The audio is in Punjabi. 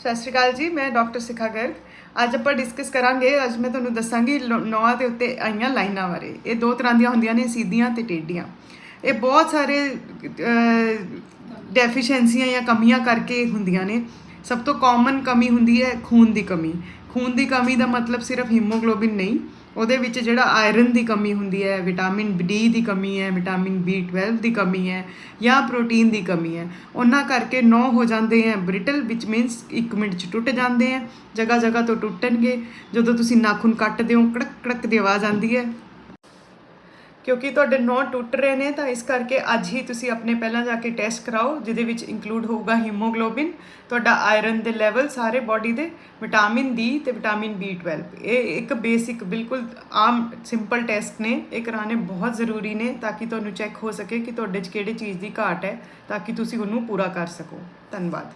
ਸਤਿ ਸ਼੍ਰੀ ਅਕਾਲ ਜੀ, ਮੈਂ ਡਾਕਟਰ ਸਿਖਾ ਗਰਗ। ਅੱਜ ਆਪਾਂ ਡਿਸਕਸ ਕਰਾਂਗੇ, ਅੱਜ ਮੈਂ ਤੁਹਾਨੂੰ ਦੱਸਾਂਗੀ ਲੋ- ਨੌਆਂ ਦੇ ਉੱਤੇ ਆਈਆਂ ਲਾਈਨਾਂ ਬਾਰੇ। ਇਹ ਦੋ ਤਰ੍ਹਾਂ ਦੀਆਂ ਹੁੰਦੀਆਂ ਨੇ, ਸਿੱਧੀਆਂ ਤੇ ਟੇਢੀਆਂ। ਇਹ ਬਹੁਤ ਸਾਰੇ ਡੈਫੀਸ਼ੈਂਸੀਆਂ ਜਾਂ ਕਮੀਆਂ ਕਰਕੇ ਹੁੰਦੀਆਂ ਨੇ। ਸਭ ਤੋਂ ਕਾਮਨ ਕਮੀ ਹੁੰਦੀ ਹੈ ਖੂਨ ਦੀ ਕਮੀ। ਖੂਨ ਦੀ ਕਮੀ ਦਾ ਮਤਲਬ ਸਿਰਫ ਹੀਮੋਗਲੋਬਿਨ ਨਹੀਂ, ਉਹਦੇ ਵਿੱਚ ਜਿਹੜਾ ਆਇਰਨ ਦੀ ਕਮੀ ਹੁੰਦੀ ਹੈ ਵਿਟਾਮਿਨ ਡੀ ਦੀ ਕਮੀ ਹੈ ਵਿਟਾਮਿਨ B12 ਦੀ ਕਮੀ ਹੈ ਜਾਂ ਪ੍ਰੋਟੀਨ ਦੀ ਕਮੀ ਹੈ। ਉਹਨਾਂ ਕਰਕੇ ਨੌ ਹੋ ਜਾਂਦੇ ਹੈ ਬ੍ਰਿਟਲ ਵਿਚ ਮੀਨਸ 1 ਮਿੰਟ ਚ ਟੁੱਟ ਜਾਂਦੇ ਹੈ। ਜਗ੍ਹਾ ਜਗ੍ਹਾ ਤੋਂ ਟੁੱਟਣਗੇ। ਜਦੋਂ ਤੁਸੀਂ ਨਾਖੂਨ ਕੱਟਦੇ ਹੋ ਕੜਕ ਕੜਕ ਦੀ ਆਵਾਜ਼ ਆਉਂਦੀ ਹੈ। ਕਿਉਂਕਿ ਤੁਹਾਡੇ ਨੌ ਟੁੱਟ ਰਹੇ ਨੇ, ਤਾਂ ਇਸ ਕਰਕੇ ਅੱਜ ਹੀ ਤੁਸੀਂ ਆਪਣੇ ਪਹਿਲਾਂ ਜਾ ਕੇ ਟੈਸਟ ਕਰਾਓ, ਜਿਹਦੇ ਵਿੱਚ ਇਨਕਲੂਡ ਹੋਊਗਾ ਹੀਮੋਗਲੋਬਿਨ ਤੁਹਾਡਾ ਆਇਰਨ ਦੇ ਲੈਵਲ ਸਾਰੇ ਬਾਡੀ ਦੇ ਵਿਟਾਮਿਨ ਡੀ ਤੇ ਵਿਟਾਮਿਨ B12 ਇਹ ਇੱਕ ਬੇਸਿਕ ਬਿਲਕੁਲ ਆਮ ਸਿੰਪਲ ਟੈਸਟ ਨੇ, ਇਹ ਕਰਾਣੇ ਬਹੁਤ ਜ਼ਰੂਰੀ ਨੇ ਤਾਂ ਕਿ ਤੁਹਾਨੂੰ ਚੈੱਕ ਹੋ ਸਕੇ ਕਿ ਤੁਹਾਡੇ 'ਚ ਕਿਹੜੀ ਚੀਜ਼ ਦੀ ਘਾਟ ਹੈ, ਤਾਂ ਕਿ ਤੁਸੀਂ ਉਹਨੂੰ ਪੂਰਾ ਕਰ ਸਕੋ। ਧੰਨਵਾਦ।